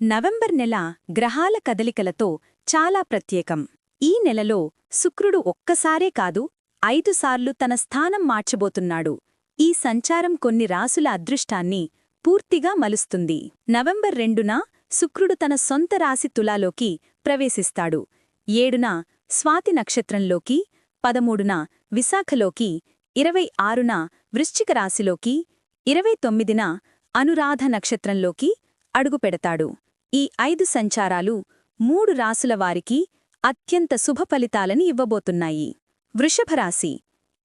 November నెల గ్రహాల కదలికలతో చాలా ప్రత్యేకం. ఈ నెలలో శుక్రుడు ఒక్కసారే కాదు ఐదుసార్లు తన స్థానం మార్చబోతున్నాడు. ఈ సంచారం కొన్ని రాసుల అదృష్టాన్ని పూర్తిగా మలుస్తుంది. నవంబర్ రెండున శుక్రుడు తన సొంత రాశి తులాలోకి ప్రవేశిస్తాడు. ఏడున స్వాతి నక్షత్రంలోకి పదమూడున విశాఖలోకి ఇరవై ఆరున వృశ్చిక రాశిలోకి ఇరవై తొమ్మిదిన అనురాధ నక్షత్రంలోకి అడుగుపెడతాడు. ఈ ఐదు సంచారాలు మూడు రాసుల వారికి అత్యంత శుభ ఫలితాలని ఇవ్వబోతున్నాయి. వృషభరాశి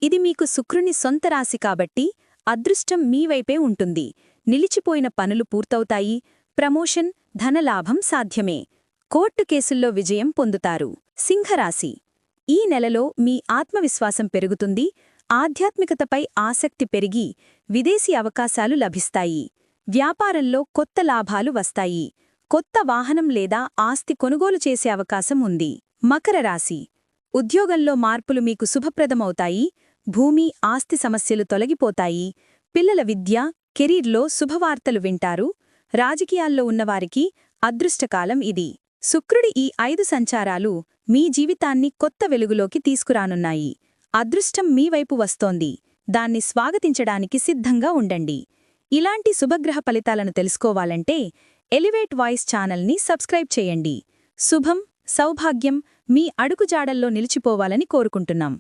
ఇది మీకు శుక్రుని సొంత రాశి కాబట్టి అదృష్టం మీవైపే ఉంటుంది. నిలిచిపోయిన పనులు పూర్తవుతాయి. ప్రమోషన్ ధనలాభం సాధ్యమే. కోర్టు కేసుల్లో విజయం పొందుతారు. సింహరాశి. ఈ నెలలో మీ ఆత్మవిశ్వాసం పెరుగుతుంది. ఆధ్యాత్మికతపై ఆసక్తి పెరిగి విదేశీ అవకాశాలు లభిస్తాయి. వ్యాపారంలో కొత్త లాభాలు వస్తాయి. కొత్త వాహనం లేదా ఆస్తి కొనుగోలు చేసే అవకాశం ఉంది. మకర రాశి. ఉద్యోగంలో మార్పులు మీకు శుభప్రదమవుతాయి. భూమి ఆస్తి సమస్యలు తొలగిపోతాయి. పిల్లల విద్య కెరీర్లో శుభవార్తలు వింటారు. రాజకీయాల్లో ఉన్నవారికి అదృష్టకాలం ఇది. శుక్రుడి ఈ ఐదు సంచారాలు మీ జీవితాన్ని కొత్త వెలుగులోకి తీసుకురానున్నాయి. అదృష్టం మీ వైపు వస్తోంది. దాన్ని స్వాగతించడానికి సిద్ధంగా ఉండండి. ఇలాంటి శుభగ్రహ ఫలితాలను తెలుసుకోవాలంటే ఎలివేట్ వాయిస్ ఛానల్ని సబ్స్క్రైబ్ చేయండి. శుభం సౌభాగ్యం మీ అడుగుజాడల్లో నిలిచిపోవాలని కోరుకుంటున్నాం.